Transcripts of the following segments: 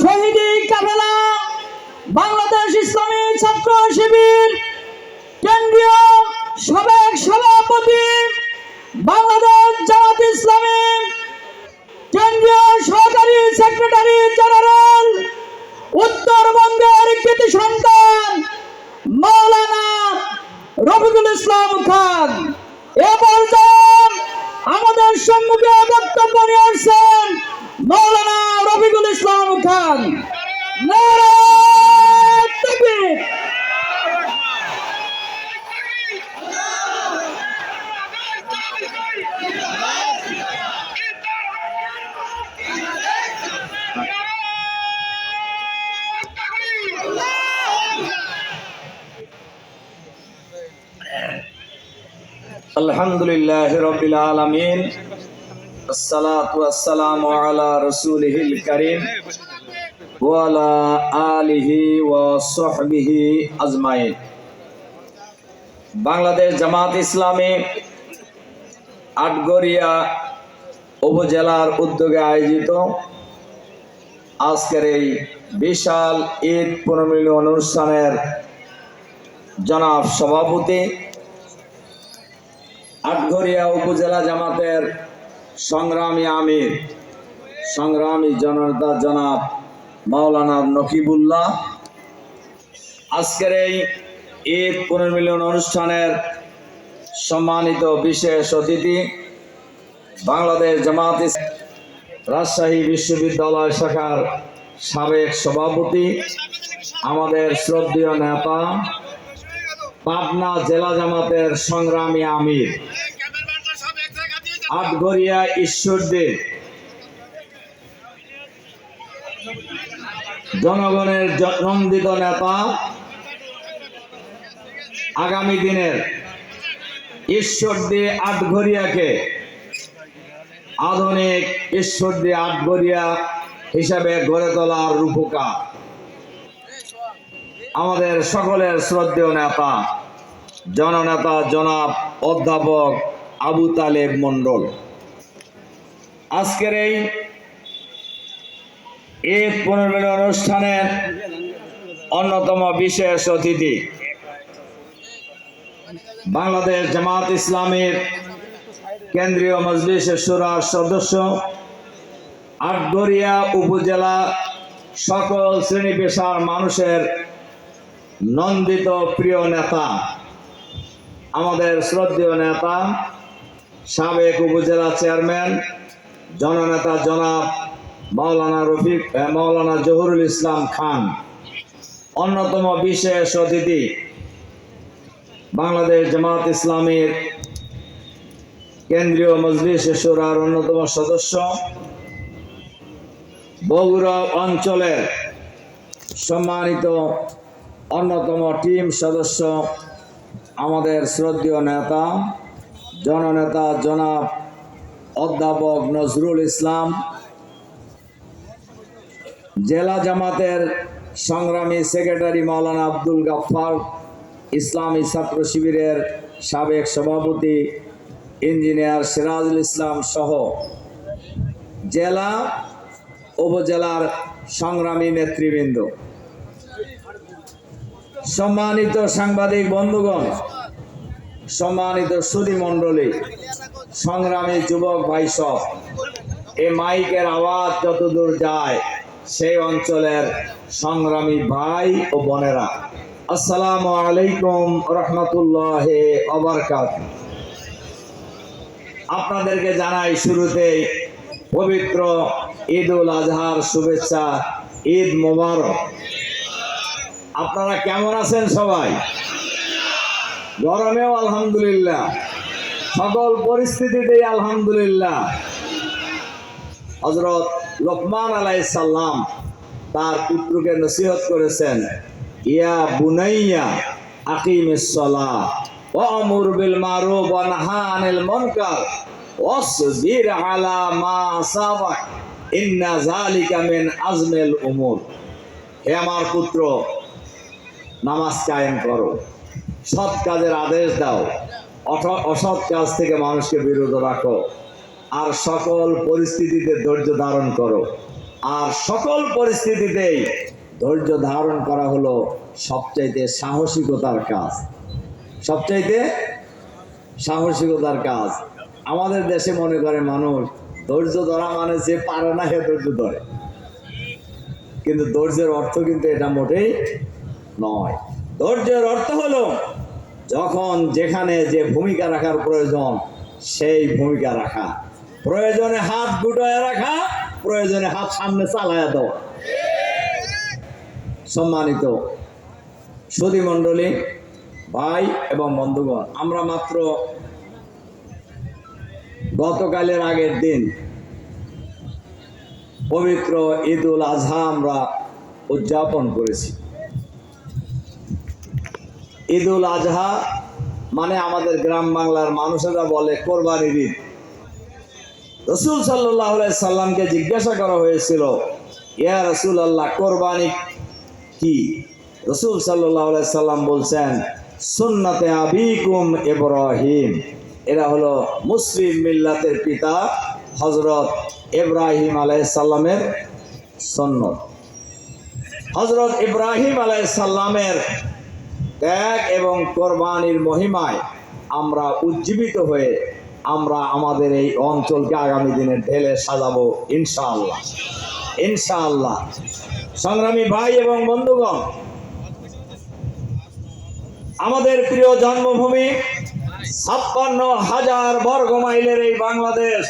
শহীদি বাংলাদেশ ইসলামী ছাত্র শিবির, কেন্দ্রীয় সাবেক সভাপতি, বাংলাদেশ জামাত ইসলামী, কেন্দ্রীয় সহকারী সেক্রেটারি জেনারেল, উত্তরবঙ্গের কৃতি সন্তান, মাওলানা রফিকুল ইসলাম খান। এ পর্যায়ে আমাদের সম্মুখে বক্তব্য নিয়ে আসছেন মৌলানা রফিকুল ইসলাম খান। আলহামদুলিল্লাহ রবিল আলমিন। বাংলাদেশ জামাত ইসলামী আটগরিয়া উপজেলার উদ্যোগে আয়োজিত আজকের এই বিশাল ঈদ পুনর্মিলন অনুষ্ঠানের জনাব সভাপতি আটঘরিয়া উপজেলা জামাতের সংগ্রামী আমির, সংগ্রামী জনতা জনাব মাওলানা নকিবুল্লাহ। আজকের এই ঈদ পুনর্মিলন অনুষ্ঠানের সম্মানিত বিশেষ অতিথি বাংলাদেশ জামাত রাজশাহী বিশ্ববিদ্যালয় শাখার সাবেক সভাপতি, আমাদের শ্রদ্ধেয় নেতা, পাবনা জেলা জামাতের সংগ্রামী আমির। আটগড়িয়া ঈশ্বরদের। জনগণের নন্দিত নেতা আগামী দিনের ঈশ্বর ঈশ্বরদী আটঘরিয়াকে আধুনিক ঈশ্বর ঈশ্বরদী আটঘরিয়া হিসাবে গড়ে তোলার রূপকার। আমাদের সকলের শ্রদ্ধেয় নেতা, জননেতা, জনাব, অধ্যাপক আবু তালেব মণ্ডল। আজকের এই ঈদ পুনর্মিলন অনুষ্ঠানের অন্যতম বিশেষ অতিথি বাংলাদেশ জামাত ইসলামের কেন্দ্রীয় মজলিস সুরার সদস্য, আটগড়িয়া উপজেলা সকল শ্রেণি পেশার মানুষের নন্দিত প্রিয় নেতা, আমাদের শ্রদ্ধেয় নেতা সাবেক উপজেলা চেয়ারম্যান, জননেতা জনাব মাওলানা রফিক মাওলানা জহুরুল ইসলাম খান। অন্যতম বিশেষ অতিথি বাংলাদেশ জামাত ইসলামের কেন্দ্রীয় মজলিস সুরার অন্যতম সদস্য। বগুড়া অঞ্চলের সম্মানিত অন্যতম টিম সদস্য আমাদের শ্রদ্ধীয় নেতা জননেতা জনাব অধ্যাপক নজরুল ইসলাম, জেলা জামাতের সংগ্রামী সেক্রেটারি মাওলানা আব্দুল গাফফার, ইসলামী ছাত্র শিবিরের সাবেক সভাপতি ইঞ্জিনিয়ার সিরাজুল ইসলাম সহ জেলা, উপজেলার সংগ্রামী নেতৃবৃন্দ। সম্মানিত সাংবাদিক বন্ধুগণ সম্মানিত সুদী মণ্ডলী, সংগ্রামী যুবক ভাই সব এ মাইকের আওয়াজ যতদূর যায়, সেই অঞ্চলের সংগ্রামী ভাই ও বোনেরা। আসসালামু আলাইকুম রহমতুল্লাহ অবরকাত আপনাদেরকে জানাই শুরুতেই পবিত্র ঈদ উল আজহার শুভেচ্ছা, ঈদ মোবারক। আপনারা কেমন আছেন সবাই? গরমেও আলহামদুলিল্লাহ। সকল পরিস্থিতিতেই আলহামদুলিল্লাহ। হজরত লোকমান আলাই সাল্লাম তার পুত্রকে নসিহত করেছেন, ইয়া বুনাইয়া আকিম সলা ও অমর বিল মারুফ ওয়া নাহা আনিল মুনকার আলা মা সাবাক, ইন্না মিন আজমিল উমুর। হে আমার পুত্র, নামাজ কায়েম করো। সৎ কাজের আদেশ দাও। অসৎ কাজ থেকে মানুষকে বিরত রাখো। আর সকল পরিস্থিতিতে ধৈর্য ধারণ করো। আর সকল পরিস্থিতিতেই ধৈর্য ধারণ করা হলো সবচাইতে সাহসিকতার কাজ। সবচাইতে সাহসিকতার কাজ। আমাদের দেশে মনে করে মানুষ, ধৈর্য ধরা মানে যে পারে না সে ধৈর্য ধরে। কিন্তু ধৈর্যের অর্থ কিন্তু এটা মোটেই নয়। ধৈর্যের অর্থ হলো, যখন যেখানে যে ভূমিকা রাখার প্রয়োজন, সেই ভূমিকা রাখা। প্রয়োজনে হাত গুটায় রাখা, প্রয়োজনে হাত সামনে চালায়া দেওয়া। সম্মানিত সুধী মণ্ডলী, ভাই এবং বন্ধুগণ, আমরা মাত্র গতকালের আগের দিন পবিত্র ঈদ উল আজহা আমরা উদযাপন করেছি। ঈদ উল আজহা মানে আমাদের গ্রাম বাংলার মানুষেরা বলে কোরবানির ঈদ। রসুল সাল্লাহ সাল্লামকে জিজ্ঞাসা করা হয়েছিল, ইয়া রসুল আল্লাহ কোরবানি কি? রসুল সাল্লাহ সাল্লাম বলছেন, সুন্নাতে আবিকুম ইব্রাহিম। এরা হলো মুসলিম মিল্লাতের পিতা হজরত ইব্রাহিম আলাইসাল্লামের সন্ন্যত। হজরত ইব্রাহিম আলাইসাল্লামের ত্যাগ এবং কোরবানির মহিমায় আমরা উজ্জীবিত হয়ে আমরা আমাদের এই অঞ্চলকে আগামী দিনে ঢেলে সাজাবো ইনশাআল্লাহ। ইনশাআল্লাহ। সংগ্রামী ভাই এবং বন্ধুগণ, আমাদের প্রিয় জন্মভূমি ছাপ্পান্ন হাজার বর্গ মাইলের এই বাংলাদেশ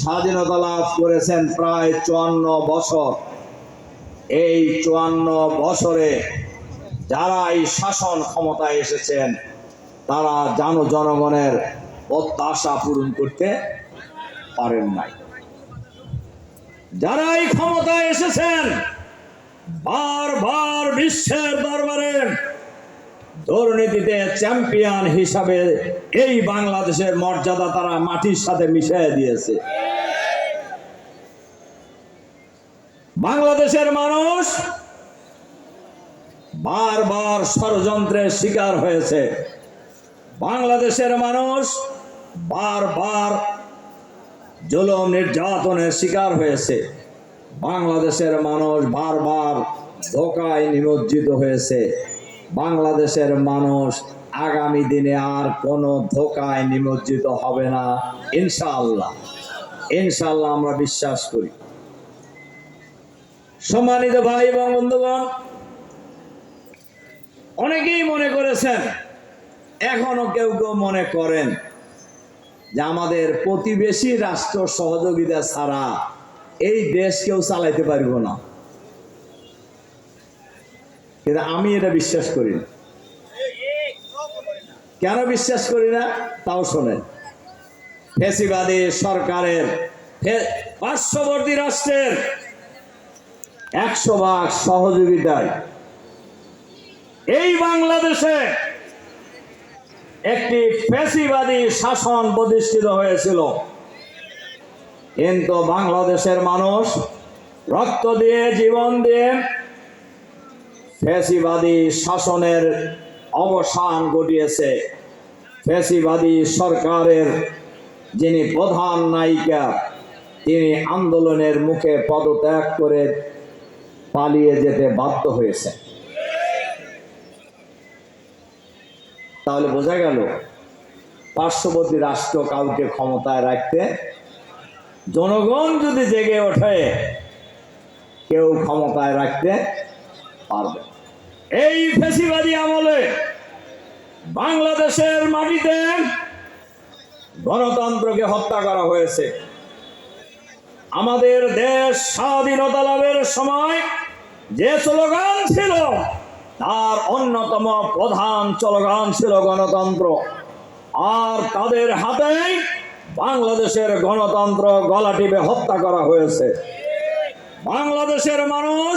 স্বাধীনতা লাভ করেছেন প্রায় চুয়ান্ন বছর। এই চুয়ান্ন বছরে যারা এই শাসন ক্ষমতায় এসেছেন, তারা জন জনগণের প্রত্যাশা পূরণ করতে পারেন নাই। যারা এই ক্ষমতায় এসেছেন, বারবার বিশ্বের দরবারে দুর্নীতিতে চ্যাম্পিয়ন হিসাবে এই বাংলাদেশের মর্যাদা তারা মাটির সাথে মিশিয়ে দিয়েছে। বাংলাদেশের মানুষ বারবার ষড়যন্ত্রের শিকার হয়েছে। বাংলাদেশের মানুষ বারবার জলম নির্যাতনের শিকার হয়েছে। বাংলাদেশের মানুষ বারবার ধোকায় নিমজ্জিত হয়েছে। বাংলাদেশের মানুষ আগামী দিনে আর কোনো ধোকায় নিমজ্জিত হবে না, ইনশাআল্লাহ। ইনশাআল্লাহ আমরা বিশ্বাস করি। সম্মানিত ভাই এবং বন্ধুগণ অনেকেই মনে করেছেন, এখনও কেউ কেউ মনে করেন যে আমাদের প্রতিবেশী রাষ্ট্র সহযোগিতা ছাড়া এই দেশ কেউ চালাইতে পারব না। কিন্তু আমি এটা বিশ্বাস করি না। কেন বিশ্বাস করি না? তাও শোনেন। ফেসিবাদী সরকারের পার্শ্ববর্তী রাষ্ট্রের একশো ভাগ সহযোগিতায় এই বাংলাদেশে একটি ফেসিবাদী শাসন প্রতিষ্ঠিত হয়েছিল। কিন্তু বাংলাদেশের মানুষ রক্ত দিয়ে, জীবন দিয়ে ফেসিবাদী শাসনের অবসান ঘটিয়েছে। ফেসিবাদী সরকারের যিনি প্রধান নায়িকা, তিনি আন্দোলনের মুখে পদত্যাগ করে পালিয়ে যেতে বাধ্য হয়েছে তাহলে বোঝা গেল পার্শ্ববর্তী রাষ্ট্র কাউকে ক্ষমতায় রাখতে জনগণ যদি জেগে ওঠে, কেউ ক্ষমতায় রাখতে পারবে এই ফেসিবাদী আমলে বাংলাদেশের মাটিতে গণতন্ত্রকে হত্যা করা হয়েছে। আমাদের দেশ স্বাধীনতা লাভের সময় যে স্লোগান ছিল তার অন্যতম প্রধান স্লোগান ছিল গণতন্ত্র। আর তাদের হাতে বাংলাদেশের গণতন্ত্র গলা টিপে হত্যা করা হয়েছে। বাংলাদেশের মানুষ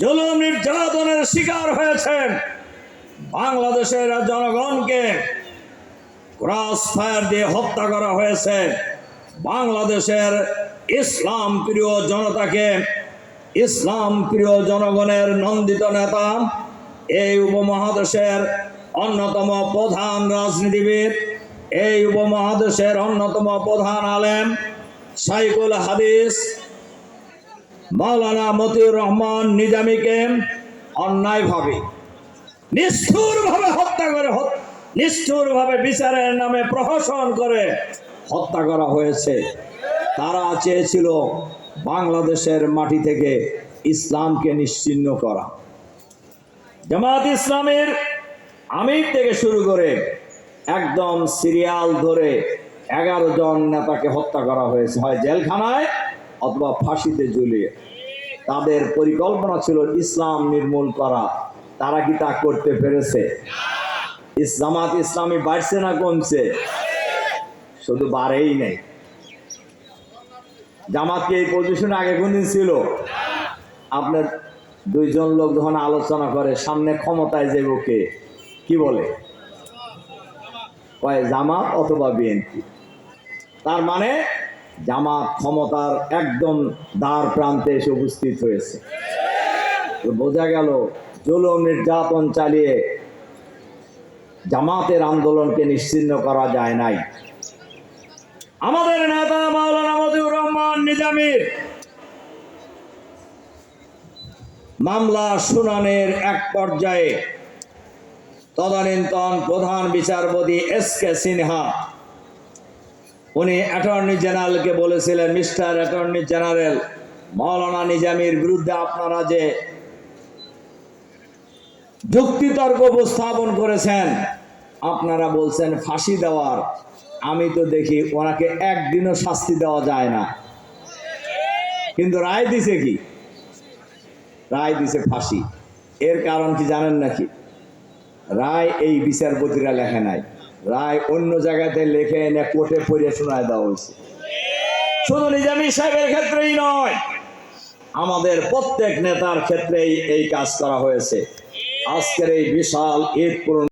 জুলুম নির্যাতনের শিকার হয়েছেন। বাংলাদেশের জনগণকে ক্রস ফায়ার দিয়ে হত্যা করা হয়েছে। বাংলাদেশের ইসলাম প্রিয় জনতাকে ইসলাম প্রিয় জনগণের নন্দিত নেতা, এই উপমহাদেশের অন্যতম প্রধান রাজনীতিবিদ, এই উপমহাদেশের অন্যতম প্রধান আলেম সাইকুল হাদিস, মাওলানা মতিউর রহমান নিজামীকে অন্যায়ভাবে নিষ্ঠুরভাবে হত্যা করে নিষ্ঠুরভাবে বিচারের নামে প্রহসন করে হত্যা করা হয়েছে। তারা চেয়েছিল বাংলাদেশের মাটি থেকে ইসলামকে নিশ্চিহ্ন করা। জামাত ইসলামের আমির থেকে শুরু করে একদম সিরিয়াল ধরে এগারো জন নেতাকে হত্যা করা হয়েছে। হয় জেলখানায় অথবা ফাঁসিতে ঝুলিয়ে। তাদের পরিকল্পনা ছিল ইসলাম নির্মূল করা। তারা কি তা করতে পেরেছে? ইস- জামাত ইসলামী বাড়ছে না কমছে? শুধু বাড়েই নেই। জামাতকে এই পজিশনে আগে কোনদিন ছিল? আপনার দুইজন লোক যখন আলোচনা করে, সামনে ক্ষমতায় যাইব কে? কি বলে? কয়, জামাত অথবা বিএনপি? তার মানে জামাত ক্ষমতার একদম দ্বার প্রান্তে এসে উপস্থিত হয়েছে। বোঝা গেল, জুলুম, নির্যাতন চালিয়ে জামাতের আন্দোলনকে নিশ্চিহ্ন করা যায় নাই। আমাদের নেতা মাওলানা মজিবুর রহমান নিজামীর মামলা শুনানির এক পর্যায়ে তদানীন্তন প্রধান বিচারপতি এস কে সিনহা, উনি অ্যাটর্নি জেনারেলকে বলেছিলেন, মিস্টার অ্যাটর্নি জেনারেল মাওলানা নিজামীর বিরুদ্ধে আপনারা যে যুক্তিতর্ক উপস্থাপন করেছেন, আপনারা বলছেন ফাঁসি দেওয়ার আমি তো দেখি ওনাকে একদিনও শাস্তি দেওয়া যায় না। কিন্তু রায় দিছে কি? রায় দিছে ফাঁসি। এর কারণ কি জানেন নাকি? রায় এই বিচারপতিরা লেখে নাই। রায় অন্য জায়গাতে লেখে এনে কোর্টে পড়ে শোনায় দেওয়া হয়েছে। শুধু নিজামী সাহেবের ক্ষেত্রেই নয়, আমাদের প্রত্যেক নেতার ক্ষেত্রেই এই কাজ করা হয়েছে। আজকের এই বিশাল ঈদ পূরণ